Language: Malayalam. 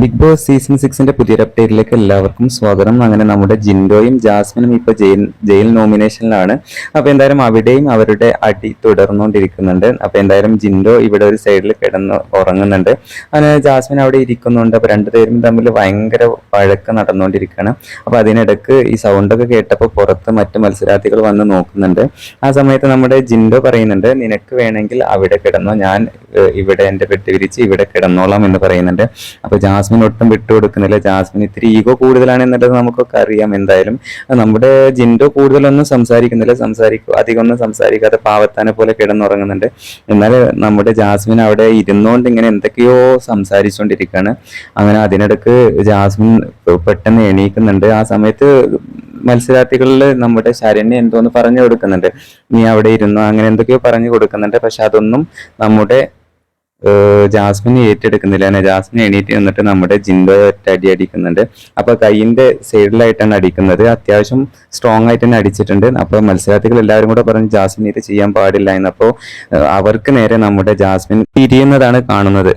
ബിഗ് ബോസ് സീസൺ സിക്സിന്റെ പുതിയൊരു അപ്ഡേറ്റിലേക്ക് എല്ലാവർക്കും സ്വാഗതം. അങ്ങനെ നമ്മുടെ ജിൻഡോയും ജാസ്മിനും ഇപ്പോൾ ജയിൽ ജയിൽ നോമിനേഷനിലാണ് അപ്പോൾ എന്തായാലും അവിടെയും അവരുടെ അടി തുടർന്നുകൊണ്ടിരിക്കുന്നുണ്ട്. അപ്പോൾ എന്തായാലും ജിൻഡോ ഇവിടെ ഒരു സൈഡിൽ കിടന്ന് ഉറങ്ങുന്നുണ്ട്. അങ്ങനെ ജാസ്മിൻ അവിടെ ഇരിക്കുന്നുണ്ട്. അപ്പോൾ രണ്ടുപേരും തമ്മിൽ ഭയങ്കര വഴക്ക് നടന്നുകൊണ്ടിരിക്കുകയാണ്. അപ്പോൾ അതിനിടക്ക് ഈ സൗണ്ടൊക്കെ കേട്ടപ്പോൾ പുറത്ത് മറ്റു മത്സരാർത്ഥികൾ വന്ന് നോക്കുന്നുണ്ട്. ആ സമയത്ത് നമ്മുടെ ജിൻഡോ പറയുന്നുണ്ട് നിനക്ക് വേണമെങ്കിൽ അവിടെ കിടന്നോ. ഞാൻ ഇവിടെ എന്റെ പെട്ടി വിരിച്ച് ഇവിടെ കിടന്നോളാം എന്ന് പറയുന്നുണ്ട്. അപ്പോൾ ജാസ്മിൻ ഒട്ടും വിട്ടുകൊടുക്കുന്നില്ല. ജാസ്മിൻ ഇത്തിരി ഈഗോ കൂടുതലാണ് എന്നുള്ളത് നമുക്കൊക്കെ അറിയാം എന്തായാലും. നമ്മുടെ ജിൻഡോ കൂടുതലൊന്നും സംസാരിക്കുന്നില്ല. സംസാരിക്കും അധികം ഒന്നും സംസാരിക്കാതെ പാവത്താനെ പോലെ കിടന്നുറങ്ങുന്നുണ്ട്. എന്നാൽ നമ്മുടെ ജാസ്മിൻ അവിടെ ഇരുന്നുകൊണ്ട് ഇങ്ങനെ എന്തൊക്കെയോ സംസാരിച്ചുകൊണ്ടിരിക്കുകയാണ്. അങ്ങനെ അതിനിടക്ക് ജാസ്മിൻ പെട്ടെന്ന് എണീക്കുന്നുണ്ട്. ആ സമയത്ത് മത്സരാർത്ഥികളിൽ നമ്മുടെ ശരണ്യ എന്തോന്ന് പറഞ്ഞു കൊടുക്കുന്നുണ്ട്. നീ അവിടെ ഇരുന്നു? അങ്ങനെ എന്തൊക്കെയോ പറഞ്ഞു കൊടുക്കുന്നുണ്ട്. പക്ഷെ അതൊന്നും നമ്മുടെ ജാസ്മിൻ ഏറ്റെടുക്കുന്നില്ല. ജാസ്മിൻ എണീറ്റ് വന്നിട്ട് നമ്മുടെ ജിൻഡോ ഒറ്റ അടി അടിക്കുന്നുണ്ട്. അപ്പൊ കൈയിന്റെ സൈഡിലായിട്ടാണ് അടിക്കുന്നത് അത്യാവശ്യം സ്ട്രോങ് ആയിട്ട് തന്നെ അടിച്ചിട്ടുണ്ട്. അപ്പൊ മത്സരാർത്ഥികൾ എല്ലാവരും കൂടെ പറഞ്ഞു ജാസ്മിൻ ഇത് ചെയ്യാൻ പാടില്ല എന്നപ്പോ അവർക്ക് നേരെ നമ്മുടെ ജാസ്മിൻ തിരിയുന്നതാണ് കാണുന്നത്.